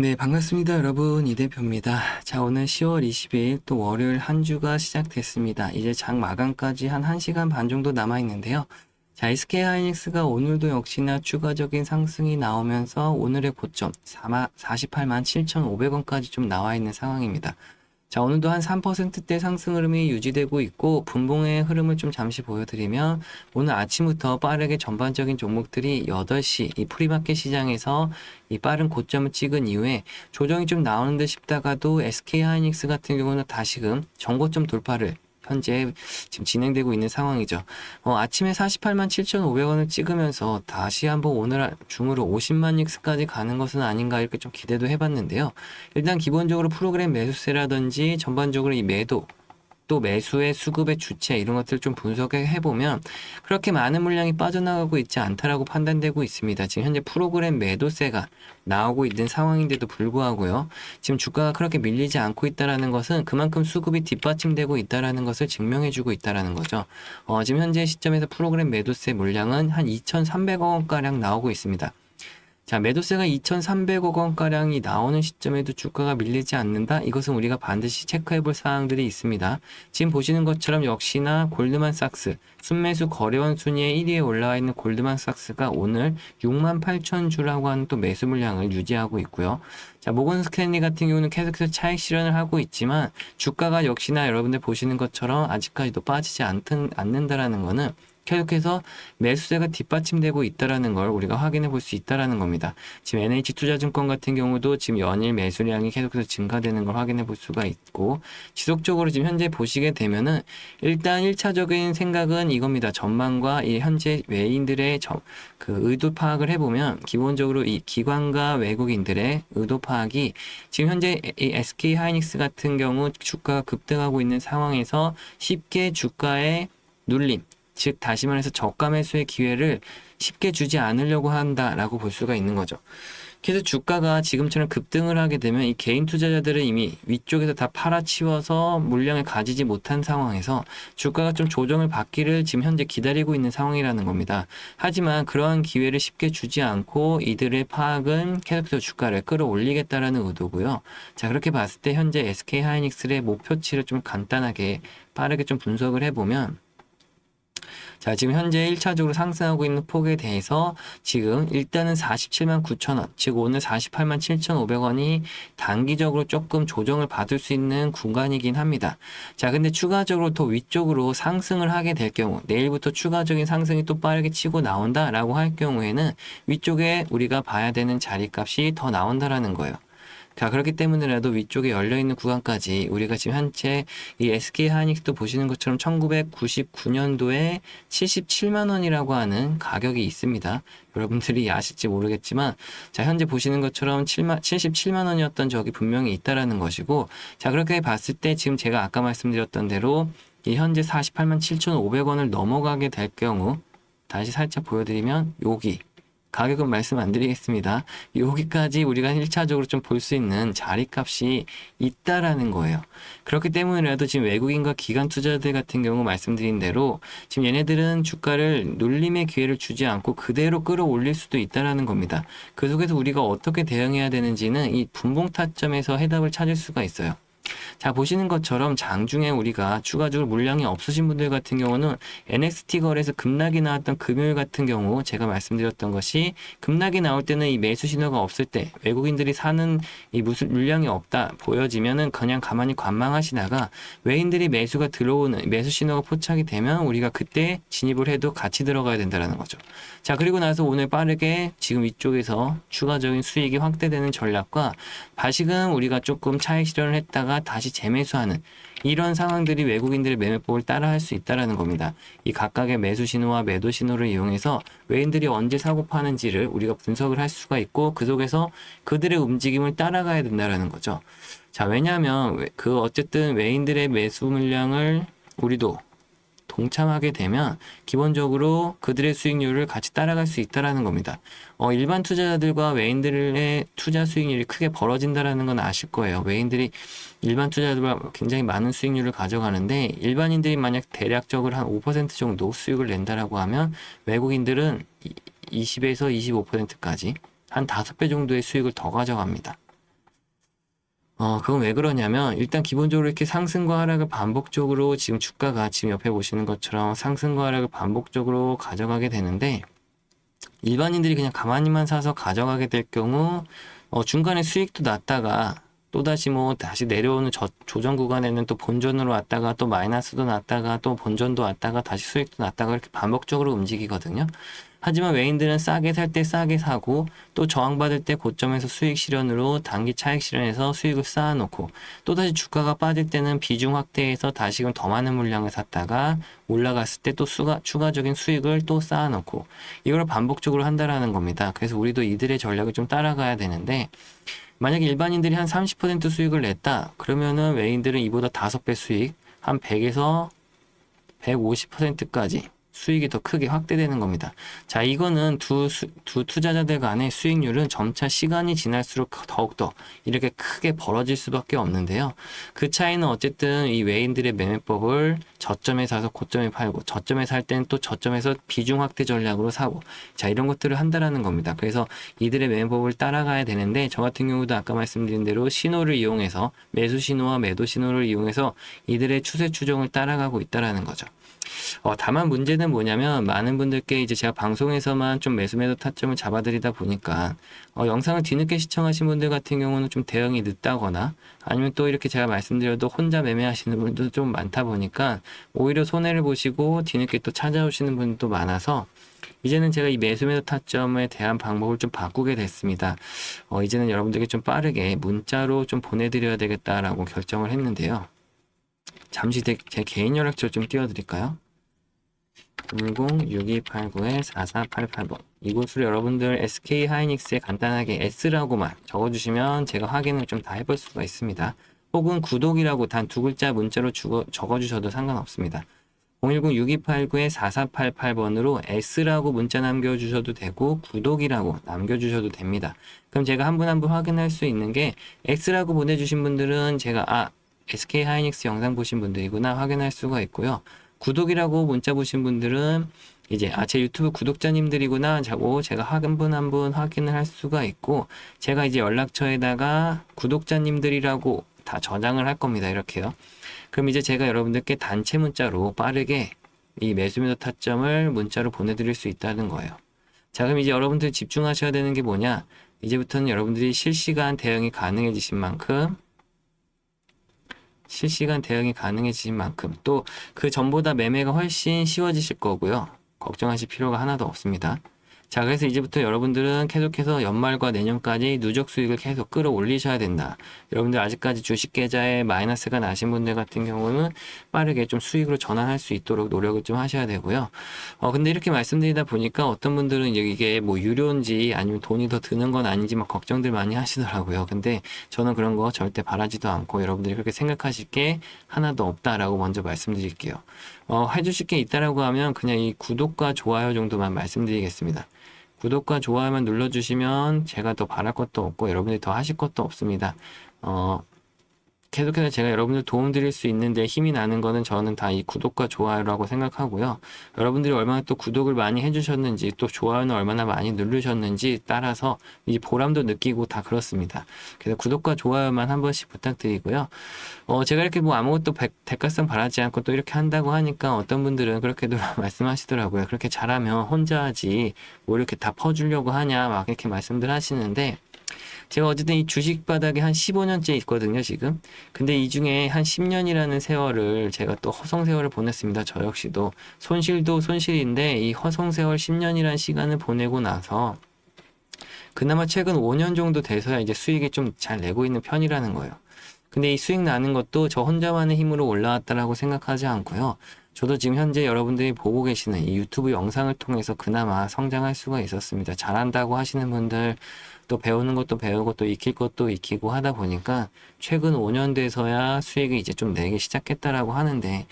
네, 반갑습니다, 여러분. 이 대표입니다. 자, 오늘 10월 20일 또 월요일 한 주가 시작됐습니다. 이제 장 마감까지 한 1시간 반 정도 남아 있는데요. 자, SK 하이닉스가 오늘도 역시나 추가적인 상승이 나오면서 오늘의 고점 48만 7,500원까지 좀 나와 있는 상황입니다. 자, 오늘도 한 3%대 상승 흐름이 유지되고 있고, 분봉의 흐름을 좀 잠시 보여드리면, 오늘 아침부터 빠르게 전반적인 종목들이 8시 이 프리마켓 시장에서 이 빠른 고점을 찍은 이후에 조정이 좀 나오는 듯 싶다가도 SK 하이닉스 같은 경우는 다시금 전고점 돌파를 현재 지금 진행되고 있는 상황이죠. 어, 아침에 48만 7,500원을 찍으면서 다시 한번 오늘 중으로 50만 닉스까지 가는 것은 아닌가 이렇게 좀 기대도 해봤는데요. 일단 기본적으로 프로그램 매수세라든지 전반적으로 이 매도 또 매수의 수급의 주체 이런 것들을 좀 분석해 보면 그렇게 많은 물량이 빠져나가고 있지 않다라고 판단되고 있습니다. 지금 현재 프로그램 매도세가 나오고 있는 상황인데도 불구하고요. 지금 주가가 그렇게 밀리지 않고 있다라는 것은 그만큼 수급이 뒷받침되고 있다라는 것을 증명해 주고 있다라는 거죠. 어, 지금 현재 시점에서 프로그램 매도세 물량은 한 2,300억 원가량 나오고 있습니다. 자, 매도세가 2,300억 원가량이 나오는 시점에도 주가가 밀리지 않는다? 이것은 우리가 반드시 체크해 볼 사항들이 있습니다. 지금 보시는 것처럼 역시나 골드만삭스, 순매수 거래원 순위에 1위에 올라와 있는 골드만삭스가 오늘 6만 8천 주라고 하는 또 매수 물량을 유지하고 있고요. 자, 모건 스탠리 같은 경우는 계속해서 차익 실현을 하고 있지만 주가가 역시나 여러분들 보시는 것처럼 아직까지도 빠지지 않든, 않는다라는 거는 계속해서 매수세가 뒷받침되고 있다라는 걸 우리가 확인해 볼 수 있다라는 겁니다. 지금 NH투자증권 같은 경우도 지금 연일 매수량이 계속해서 증가되는 걸 확인해 볼 수가 있고 지속적으로 지금 현재 보시게 되면은 일단 1차적인 생각은 이겁니다. 전망과 이 현재 외인들의 저, 그 의도 파악을 해 보면 기본적으로 이 기관과 외국인들의 의도 파악이 지금 현재 이 SK 하이닉스 같은 경우 주가가 급등하고 있는 상황에서 쉽게 주가의 눌림 즉 다시 말해서 저가 매수의 기회를 쉽게 주지 않으려고 한다라고 볼 수가 있는 거죠. 그래서 주가가 지금처럼 급등을 하게 되면 이 개인 투자자들은 이미 위쪽에서 다 팔아치워서 물량을 가지지 못한 상황에서 주가가 좀 조정을 받기를 지금 현재 기다리고 있는 상황이라는 겁니다. 하지만 그러한 기회를 쉽게 주지 않고 이들의 파악은 계속해서 주가를 끌어올리겠다라는 의도고요. 자, 그렇게 봤을 때 현재 SK 하이닉스의 목표치를 좀 간단하게 빠르게 좀 분석을 해보면 자, 지금 현재 1차적으로 상승하고 있는 폭에 대해서 지금 일단은 47만 9천 원, 즉 오늘 48만 7,500원이 단기적으로 조금 조정을 받을 수 있는 구간이긴 합니다. 자, 근데 추가적으로 더 위쪽으로 상승을 하게 될 경우, 내일부터 추가적인 상승이 또 빠르게 치고 나온다라고 할 경우에는 위쪽에 우리가 봐야 되는 자리값이 더 나온다라는 거예요. 자, 그렇기 때문에라도 위쪽에 열려있는 구간까지 우리가 지금 현재 이 SK 하이닉스도 보시는 것처럼 1999년도에 77만원이라고 하는 가격이 있습니다. 여러분들이 아실지 모르겠지만, 자, 현재 보시는 것처럼 7만, 77만원이었던 적이 분명히 있다라는 것이고, 자, 그렇게 봤을 때 지금 제가 아까 말씀드렸던 대로 이 현재 48만 7,500원을 넘어가게 될 경우, 다시 살짝 보여드리면 여기 가격은 말씀 안 드리겠습니다. 여기까지 우리가 1차적으로 좀 볼 수 있는 자리값이 있다라는 거예요. 그렇기 때문에라도 지금 외국인과 기관 투자들 같은 경우 말씀드린 대로 지금 얘네들은 주가를 놀림의 기회를 주지 않고 그대로 끌어올릴 수도 있다라는 겁니다. 그 속에서 우리가 어떻게 대응해야 되는지는 이 분봉 타점에서 해답을 찾을 수가 있어요. 자, 보시는 것처럼 장중에 우리가 추가적으로 물량이 없으신 분들 같은 경우는 NXT 거래에서 급락이 나왔던 금요일 같은 경우 제가 말씀드렸던 것이 급락이 나올 때는 이 매수 신호가 없을 때 외국인들이 사는 이 무슨 물량이 없다 보여지면은 그냥 가만히 관망하시다가 외인들이 매수가 들어오는 매수 신호가 포착이 되면 우리가 그때 진입을 해도 같이 들어가야 된다라는 거죠. 자, 그리고 나서 오늘 빠르게 지금 위쪽에서 추가적인 수익이 확대되는 전략과 다시금 우리가 조금 차익 실현을 했다가 다시 재매수하는 이런 상황들이 외국인들의 매매법을 따라할 수 있다라는 겁니다. 이 각각의 매수 신호와 매도 신호를 이용해서 외인들이 언제 사고 파는지를 우리가 분석을 할 수가 있고 그 속에서 그들의 움직임을 따라가야 된다라는 거죠. 자, 왜냐하면 그 어쨌든 외인들의 매수 물량을 우리도 동참하게 되면 기본적으로 그들의 수익률을 같이 따라갈 수 있다라는 겁니다. 어, 일반 투자자들과 외인들의 투자 수익률이 크게 벌어진다라는 건 아실 거예요. 외인들이 일반 투자자들과 굉장히 많은 수익률을 가져가는데 일반인들이 만약 대략적으로 한 5% 정도 수익을 낸다라고 하면 외국인들은 20에서 25%까지 한 5배 정도의 수익을 더 가져갑니다. 어, 그건 왜 그러냐면, 일단 기본적으로 이렇게 상승과 하락을 반복적으로 지금 주가가 지금 옆에 보시는 것처럼 상승과 하락을 반복적으로 가져가게 되는데, 일반인들이 그냥 가만히만 사서 가져가게 될 경우, 어, 중간에 수익도 났다가, 또다시 뭐, 다시 내려오는 저, 조정 구간에는 또 본전으로 왔다가, 또 마이너스도 났다가, 또 본전도 왔다가, 다시 수익도 났다가, 이렇게 반복적으로 움직이거든요. 하지만 외인들은 싸게 살 때 싸게 사고 또 저항받을 때 고점에서 수익 실현으로 단기 차익 실현해서 수익을 쌓아놓고 또다시 주가가 빠질 때는 비중 확대해서 다시금 더 많은 물량을 샀다가 올라갔을 때 또 추가적인 수익을 또 쌓아놓고 이걸 반복적으로 한다라는 겁니다. 그래서 우리도 이들의 전략을 좀 따라가야 되는데 만약에 일반인들이 한 30% 수익을 냈다 그러면은 외인들은 이보다 5배 수익 한 100에서 150%까지 수익이 더 크게 확대되는 겁니다. 자, 이거는 두, 수, 두 투자자들 간의 수익률은 점차 시간이 지날수록 더욱더 이렇게 크게 벌어질 수밖에 없는데요. 그 차이는 어쨌든 이 외인들의 매매법을 저점에 사서 고점에 팔고 저점에 살 때는 또 저점에서 비중 확대 전략으로 사고 자, 이런 것들을 한다라는 겁니다. 그래서 이들의 매매법을 따라가야 되는데 저 같은 경우도 아까 말씀드린 대로 신호를 이용해서 매수 신호와 매도 신호를 이용해서 이들의 추세 추종을 따라가고 있다라는 거죠. 어, 다만 문제는 뭐냐면 많은 분들께 이제 제가 방송에서만 좀 매수 매도 타점을 잡아드리다 보니까 어, 영상을 뒤늦게 시청하신 분들 같은 경우는 좀 대응이 늦다거나 아니면 또 이렇게 제가 말씀드려도 혼자 매매하시는 분들도 좀 많다 보니까 오히려 손해를 보시고 뒤늦게 또 찾아오시는 분도 많아서 이제는 제가 이 매수 매도 타점에 대한 방법을 좀 바꾸게 됐습니다. 어, 이제는 여러분들께 좀 빠르게 문자로 좀 보내드려야 되겠다라고 결정을 했는데요. 잠시 제, 제 개인 연락처 좀 띄워드릴까요? 106289-4488번 이곳으로 여러분들 SK 하이닉스에 간단하게 S라고만 적어주시면 제가 확인을 좀 다 해볼 수가 있습니다. 혹은 구독이라고 단 두 글자 문자로 주거, 적어주셔도 상관없습니다. 010-6289-4488번으로 S라고 문자 남겨주셔도 되고 구독이라고 남겨주셔도 됩니다. 그럼 제가 한 분 한 분 확인할 수 있는 게 X라고 보내주신 분들은 제가 아 SK 하이닉스 영상 보신 분들이구나 확인할 수가 있고요. 구독이라고 문자 보신 분들은 이제 아 제 유튜브 구독자님들이구나 자고 제가 한 분 한 분 확인을 할 수가 있고 제가 이제 연락처에다가 구독자님들이라고 다 저장을 할 겁니다. 이렇게요. 그럼 이제 제가 여러분들께 단체 문자로 빠르게 이 매수매도 타점을 문자로 보내드릴 수 있다는 거예요. 자 그럼 이제 여러분들 집중하셔야 되는 게 뭐냐? 이제부터는 여러분들이 실시간 대응이 가능해지신 만큼 실시간 대응이 가능해진 만큼 또 그 전보다 매매가 훨씬 쉬워지실 거고요. 걱정하실 필요가 하나도 없습니다. 자, 그래서 이제부터 여러분들은 계속해서 연말과 내년까지 누적 수익을 계속 끌어올리셔야 된다. 여러분들 아직까지 주식 계좌에 마이너스가 나신 분들 같은 경우는 빠르게 좀 수익으로 전환할 수 있도록 노력을 좀 하셔야 되고요. 어, 근데 이렇게 말씀드리다 보니까 어떤 분들은 이게 뭐 유료인지 아니면 돈이 더 드는 건 아닌지 막 걱정들 많이 하시더라고요. 근데 저는 그런 거 절대 바라지도 않고 여러분들이 그렇게 생각하실 게 하나도 없다라고 먼저 말씀드릴게요. 어, 해주실 게 있다라고 하면 그냥 이 구독과 좋아요 정도만 말씀드리겠습니다. 구독과 좋아요만 눌러주시면 제가 더 바랄 것도 없고 여러분들이 더 하실 것도 없습니다. 어, 계속해서 제가 여러분들 도움 드릴 수 있는데 힘이 나는 거는 저는 다 이 구독과 좋아요라고 생각하고요. 여러분들이 얼마나 또 구독을 많이 해주셨는지 또 좋아요는 얼마나 많이 누르셨는지 따라서 이 보람도 느끼고 다 그렇습니다. 그래서 구독과 좋아요만 한 번씩 부탁드리고요. 어, 제가 이렇게 뭐 아무것도 백, 대가성 바라지 않고 또 이렇게 한다고 하니까 어떤 분들은 그렇게도 말씀하시더라고요. 그렇게 잘하면 혼자 하지 뭐 이렇게 다 퍼주려고 하냐 막 이렇게 말씀들 하시는데 제가 어쨌든 이 주식 바닥에 한 15년째 있거든요, 지금. 근데 이 중에 한 10년이라는 세월을 제가 또 허송 세월을 보냈습니다. 저 역시도. 손실도 손실인데 이 허송 세월 10년이라는 시간을 보내고 나서 그나마 최근 5년 정도 돼서야 이제 수익이 좀 잘 내고 있는 편이라는 거예요. 근데 이 수익 나는 것도 저 혼자만의 힘으로 올라왔다라고 생각하지 않고요. 저도 지금 현재 여러분들이 보고 계시는 이 유튜브 영상을 통해서 그나마 성장할 수가 있었습니다. 잘한다고 하시는 분들 또 배우는 것도 배우고 또 익힐 것도 익히고 하다 보니까 최근 5년 돼서야 수익을 이제 좀 내기 시작했다라고 하는데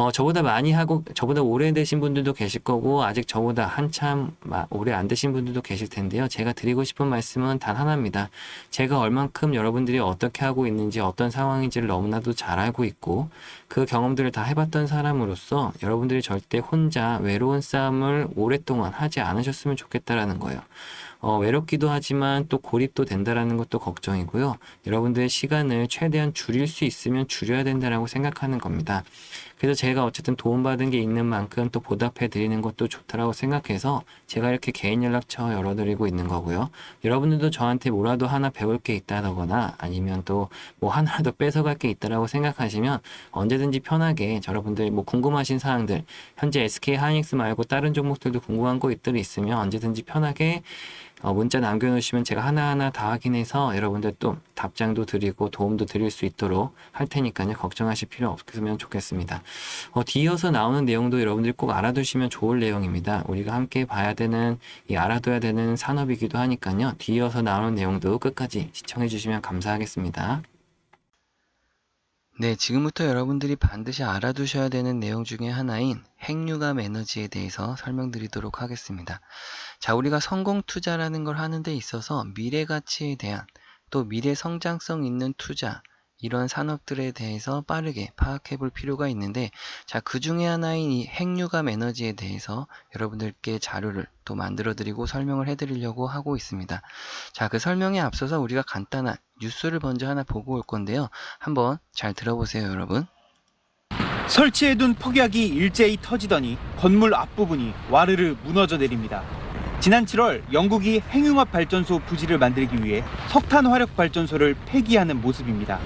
어, 저보다 많이 하고, 저보다 오래 되신 분들도 계실 거고, 아직 저보다 한참 오래 안 되신 분들도 계실 텐데요. 제가 드리고 싶은 말씀은 단 하나입니다. 제가 얼만큼 여러분들이 어떻게 하고 있는지, 어떤 상황인지를 너무나도 잘 알고 있고, 그 경험들을 다 해봤던 사람으로서 여러분들이 절대 혼자 외로운 싸움을 오랫동안 하지 않으셨으면 좋겠다라는 거예요. 어, 외롭기도 하지만 또 고립도 된다라는 것도 걱정이고요. 여러분들의 시간을 최대한 줄일 수 있으면 줄여야 된다라고 생각하는 겁니다. 그래서 제가 어쨌든 도움받은 게 있는 만큼 또 보답해 드리는 것도 좋다라고 생각해서 제가 이렇게 개인 연락처 열어드리고 있는 거고요. 여러분들도 저한테 뭐라도 하나 배울 게 있다거나 아니면 또 뭐 하나라도 뺏어갈 게 있다라고 생각하시면 언제든지 편하게 여러분들 뭐 궁금하신 사항들 현재 SK 하이닉스 말고 다른 종목들도 궁금한 것들이 있으면 언제든지 편하게 어, 문자 남겨놓으시면 제가 하나하나 다 확인해서 여러분들 또 답장도 드리고 도움도 드릴 수 있도록 할 테니까요. 걱정하실 필요 없으면 좋겠습니다. 어, 뒤이어서 나오는 내용도 여러분들이 꼭 알아두시면 좋을 내용입니다. 우리가 함께 봐야 되는, 이 알아둬야 되는 산업이기도 하니까요. 뒤이어서 나오는 내용도 끝까지 시청해 주시면 감사하겠습니다. 네, 지금부터 여러분들이 반드시 알아두셔야 되는 내용 중에 하나인 핵융합 에너지에 대해서 설명드리도록 하겠습니다. 자, 우리가 성공 투자라는 걸 하는 데 있어서 미래 가치에 대한 또 미래 성장성 있는 투자 이런 산업들에 대해서 빠르게 파악해 볼 필요가 있는데 자, 그 중에 하나인 이 핵융합 에너지에 대해서 여러분들께 자료를 또 만들어 드리고 설명을 해 드리려고 하고 있습니다. 자, 그 설명에 앞서서 우리가 간단한 뉴스를 먼저 하나 보고 올 건데요. 한번 잘 들어보세요, 여러분. 설치해둔 폭약이 일제히 터지더니 건물 앞부분이 와르르 무너져 내립니다. 지난 7월 영국이 핵융합 발전소 부지를 만들기 위해 석탄 화력 발전소를 폐기하는 모습입니다.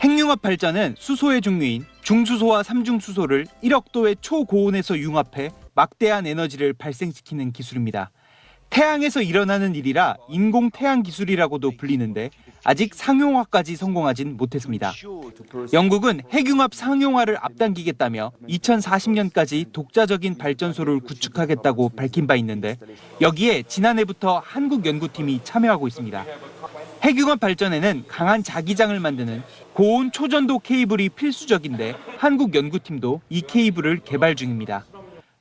핵융합 발전은 수소의 종류인 중수소와 삼중수소를 1억 도의 초고온에서 융합해 막대한 에너지를 발생시키는 기술입니다. 태양에서 일어나는 일이라 인공 태양 기술이라고도 불리는데 아직 상용화까지 성공하진 못했습니다. 영국은 핵융합 상용화를 앞당기겠다며 2040년까지 독자적인 발전소를 구축하겠다고 밝힌 바 있는데 여기에 지난해부터 한국 연구팀이 참여하고 있습니다. 핵융합 발전에는 강한 자기장을 만드는 고온 초전도 케이블이 필수적인데 한국 연구팀도 이 케이블을 개발 중입니다.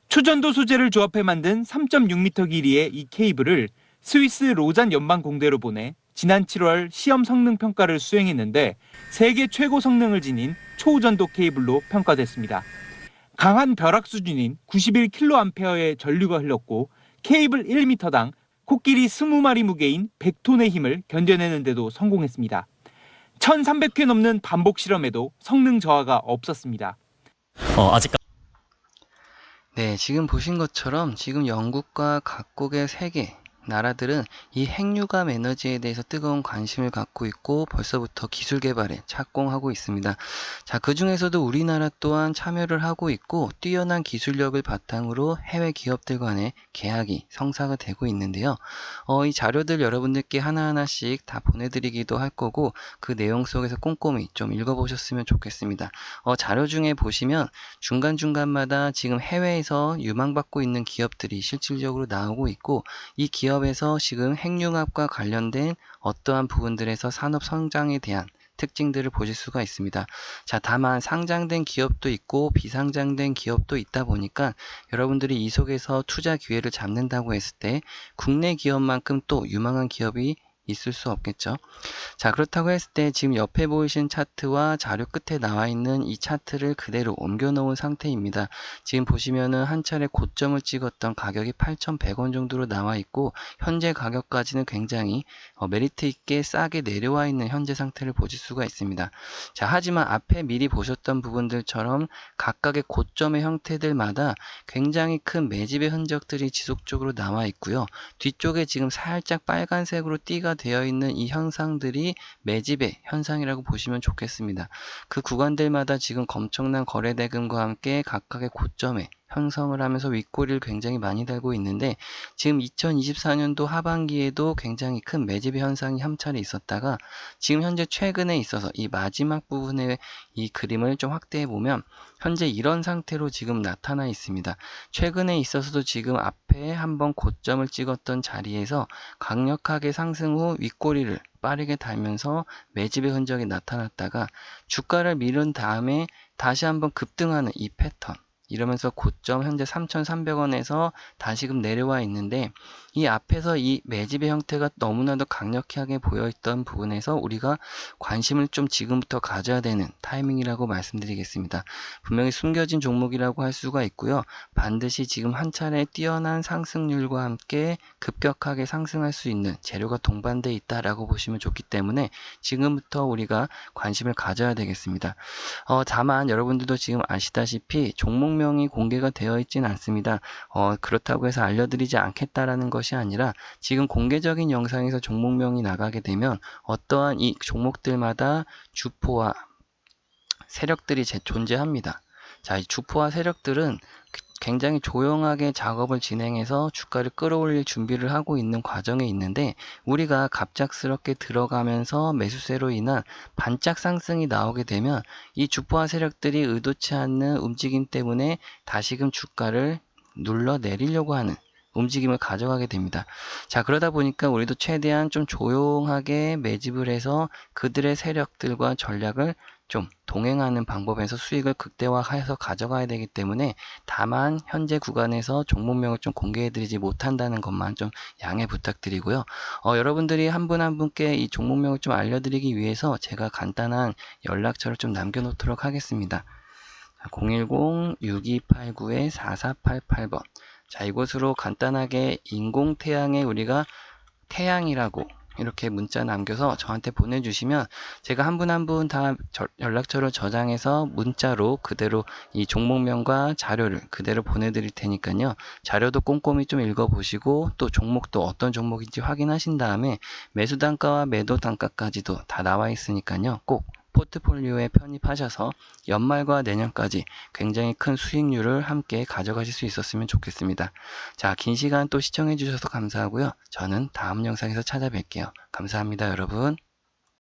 초전도 소재를 조합해 만든 3.6m 길이의 이 케이블을 스위스 로잔 연방 공대로 보내 지난 7월 시험 성능 평가를 수행했는데 세계 최고 성능을 지닌 초전도 케이블로 평가됐습니다. 강한 벼락 수준인 91kA의 전류가 흘렀고 케이블 1m당 코끼리 20마리 무게인 100톤의 힘을 견뎌내는데도 성공했습니다. 1300회 넘는 반복 실험에도 성능 저하가 없었습니다. 어, 아직 네, 지금 보신 것처럼 지금 영국과 각국의 세계 나라들은 이 핵융합 에너지에 대해서 뜨거운 관심을 갖고 있고 벌써부터 기술 개발에 착공하고 있습니다. 자, 그 중에서도 우리나라 또한 참여를 하고 있고 뛰어난 기술력을 바탕으로 해외 기업들 간의 계약이 성사가 되고 있는데요. 어, 이 자료들 여러분들께 하나하나씩 다 보내드리기도 할 거고 그 내용 속에서 꼼꼼히 좀 읽어보셨으면 좋겠습니다. 어, 자료 중에 보시면 중간중간마다 지금 해외에서 유망받고 있는 기업들이 실질적으로 나오고 있고 이 기업 에서 지금 핵융합과 관련된 어떠한 부분들에서 산업 성장에 대한 특징들을 보실 수가 있습니다. 자, 다만 상장된 기업도 있고 비상장된 기업도 있다 보니까 여러분들이 이 속에서 투자 기회를 잡는다고 했을 때 국내 기업만큼 또 유망한 기업이 있을 수 없겠죠. 자, 그렇다고 했을 때 지금 옆에 보이신 차트와 자료 끝에 나와 있는 이 차트를 그대로 옮겨 놓은 상태입니다. 지금 보시면은 한 차례 고점을 찍었던 가격이 8,100원 정도로 나와 있고 현재 가격까지는 굉장히 어, 메리트 있게 싸게 내려와 있는 현재 상태를 보실 수가 있습니다. 자, 하지만 앞에 미리 보셨던 부분들처럼 각각의 고점의 형태들마다 굉장히 큰 매집의 흔적들이 지속적으로 남아 있고요. 뒤쪽에 지금 살짝 빨간색으로 띠가 되어 있는 이 현상들이 매집의 현상이라고 보시면 좋겠습니다. 그 구간들마다 지금 엄청난 거래 대금과 함께 각각의 고점에 형성을 하면서 윗꼬리를 굉장히 많이 달고 있는데 지금 2024년도 하반기에도 굉장히 큰 매집의 현상이 한 차례 있었다가 지금 현재 최근에 있어서 이 마지막 부분의 이 그림을 좀 확대해 보면 현재 이런 상태로 지금 나타나 있습니다. 최근에 있어서도 지금 앞에 한번 고점을 찍었던 자리에서 강력하게 상승 후 윗꼬리를 빠르게 달면서 매집의 흔적이 나타났다가 주가를 밀은 다음에 다시 한번 급등하는 이 패턴 이러면서 고점 현재 3,300원에서 다시금 내려와 있는데 이 앞에서 이 매집의 형태가 너무나도 강력하게 보여있던 부분에서 우리가 관심을 좀 지금부터 가져야 되는 타이밍이라고 말씀드리겠습니다. 분명히 숨겨진 종목이라고 할 수가 있고요. 반드시 지금 한 차례 뛰어난 상승률과 함께 급격하게 상승할 수 있는 재료가 동반돼 있다라고 보시면 좋기 때문에 지금부터 우리가 관심을 가져야 되겠습니다. 어, 다만 여러분들도 지금 아시다시피 종목명이 공개가 되어 있진 않습니다. 어, 그렇다고 해서 알려드리지 않겠다라는 것이 아니라 지금 공개적인 영상에서 종목명이 나가게 되면 어떠한 이 종목들마다 주포와 세력들이 제- 존재합니다. 자, 이 주포와 세력들은 굉장히 조용하게 작업을 진행해서 주가를 끌어올릴 준비를 하고 있는 과정에 있는데 우리가 갑작스럽게 들어가면서 매수세로 인한 반짝 상승이 나오게 되면 이 주포와 세력들이 의도치 않는 움직임 때문에 다시금 주가를 눌러 내리려고 하는 움직임을 가져가게 됩니다. 자, 그러다 보니까 우리도 최대한 좀 조용하게 매집을 해서 그들의 세력들과 전략을 좀 동행하는 방법에서 수익을 극대화해서 가져가야 되기 때문에 다만 현재 구간에서 종목명을 좀 공개해드리지 못한다는 것만 좀 양해 부탁드리고요. 어, 여러분들이 한 분한 분께 이 종목명을 좀 알려드리기 위해서 제가 간단한 연락처를 좀 남겨놓도록 하겠습니다. 010-6289-4488번. 자, 이곳으로 간단하게 인공 태양에 우리가 태양이라고 이렇게 문자 남겨서 저한테 보내주시면 제가 한 분 한 분 다 연락처를 저장해서 문자로 그대로 이 종목명과 자료를 그대로 보내드릴 테니까요. 자료도 꼼꼼히 좀 읽어보시고 또 종목도 어떤 종목인지 확인하신 다음에 매수 단가와 매도 단가까지도 다 나와 있으니까요. 꼭 포트폴리오에 편입하셔서 연말과 내년까지 굉장히 큰 수익률을 함께 가져가실 수 있었으면 좋겠습니다. 자, 긴 시간 또 시청해 주셔서 감사하고요. 저는 다음 영상에서 찾아뵐게요. 감사합니다, 여러분.